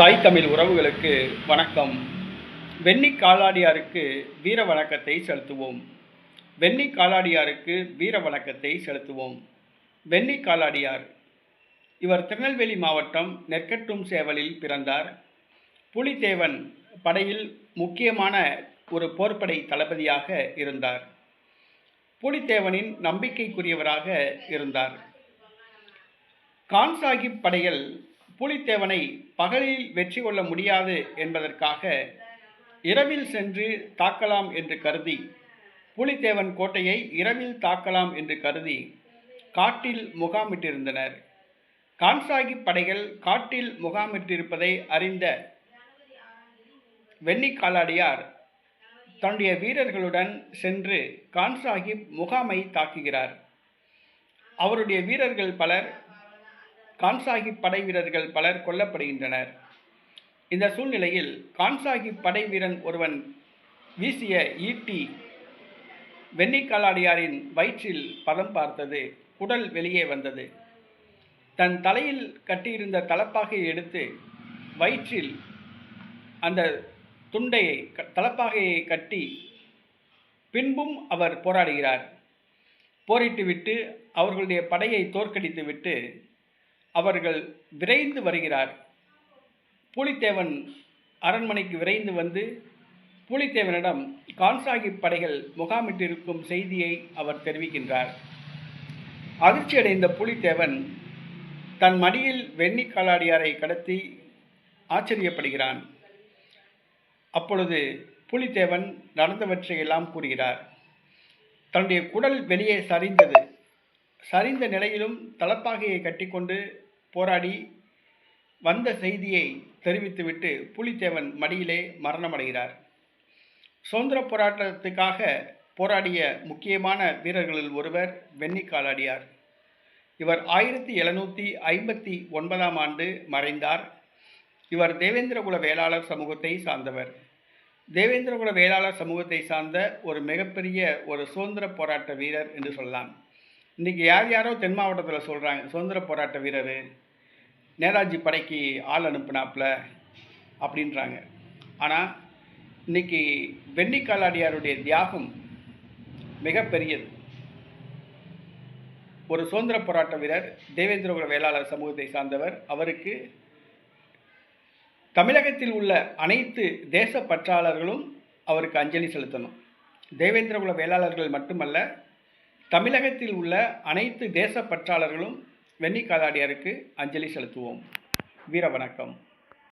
தாய் தமிழ் உறவுகளுக்கு வணக்கம். வெண்ணி காலாடியாருக்கு வீர வணக்கத்தை செலுத்துவோம். வெண்ணி காலாடியாருக்கு வீர வணக்கத்தை செலுத்துவோம். வெண்ணி காலாடியார் இவர் திருநெல்வேலி மாவட்டம் நெற்கட்டும் சேவலில் பிறந்தார். புலித்தேவன் படையில் முக்கியமான ஒரு போர்ப்படை தளபதியாக இருந்தார். புலித்தேவனின் நம்பிக்கைக்குரியவராக இருந்தார். கான் சாஹிப் படைகள் புலித்தேவனை பகலில் வெற்றி கொள்ள முடியாது என்பதற்காக இரவில் சென்று தாக்கலாம் என்று கருதி புலித்தேவன் கோட்டையை இரவில் தாக்கலாம் என்று கருதி காட்டில் முகாமிட்டிருந்தனர். கான்சாகிப் படைகள் காட்டில் முகாமிட்டிருப்பதை அறிந்த வெண்ணி காலாடியார் தன்னுடைய வீரர்களுடன் சென்று கான்சாகிப் முகாமை தாக்குகிறார். அவருடைய வீரர்கள் பலர் கான்சாகிப் படை வீரர்கள் பலர் கொல்லப்படுகின்றனர். இந்த சூழ்நிலையில் கான்சாகிப் படை வீரன் ஒருவன் வீசிய ஈட்டி வெண்ணிக்கலாடியாரின் வயிற்றில் பதம் பார்த்தது. குடல் வெளியே வந்தது. தன் தலையில் கட்டியிருந்த தலப்பாகையை எடுத்து வயிற்றில் அந்த துண்டையை தலப்பாகையை கட்டி பின்பும் அவர் போராடுகிறார். போரிட்டுவிட்டு அவர்களுடைய படையை தோற்கடித்துவிட்டு அவர்கள் விரைந்து வருகிறார். பூலித்தேவன் அரண்மனைக்கு விரைந்து வந்து பூலித்தேவனிடம் கான்சாகிப் படைகள் முகாமிட்டிருக்கும் செய்தியை அவர் தெரிவிக்கின்றார். அதிர்ச்சியடைந்த புலித்தேவன் தன் மடியில் வெண்ணி காலாடியாரை கடத்தி ஆச்சரியப்படுகிறான். அப்பொழுது புலித்தேவன் நடந்தவற்றையெல்லாம் கூறுகிறார். தன்னுடைய குடல் வெளியே சரிந்தது. சரிந்த நிலையிலும் தலப்பாகையை கட்டிக்கொண்டு போராடி வந்த செய்தியை தெரிவித்துவிட்டு புலித்தேவன் மடியிலே மரணமடைகிறார். சுதந்திர போராட்டத்துக்காக போராடிய முக்கியமான வீரர்களில் ஒருவர் வெண்ணி காலாடியார். இவர் ஆயிரத்தி எழுநூற்றி ஐம்பத்தி ஒன்பதாம் ஆண்டு மறைந்தார். இவர் தேவேந்திரகுல வேளாளர் சமூகத்தை சார்ந்தவர். தேவேந்திரகுல வேளாளர் சமூகத்தை சார்ந்த ஒரு மிகப்பெரிய ஒரு சுதந்திர போராட்ட வீரர் என்று சொல்லலாம். இன்றைக்கி யார் யாரோ தென் மாவட்டத்தில் சொல்கிறாங்க சுதந்திர போராட்ட வீரர் நேதாஜி படைக்கு ஆள் அனுப்புனாப்புல அப்படின்றாங்க. ஆனால் இன்னைக்கு வெண்ணிக்காலாடியாருடைய தியாகம் மிகப்பெரியது. ஒரு சுதந்திர போராட்ட வீரர் தேவேந்திரபுர வேளாளர் சமூகத்தை சார்ந்தவர் அவருக்கு தமிழகத்தில் உள்ள அனைத்து தேச பற்றாளர்களும் அவருக்கு அஞ்சலி செலுத்தணும். தேவேந்திரகுல வேளாளர்கள் மட்டுமல்ல தமிழகத்தில் உள்ள அனைத்து தேச பற்றாளர்களும் வெண்ணி காலாடியாருக்கு அஞ்சலி செலுத்துவோம். வீர வணக்கம்.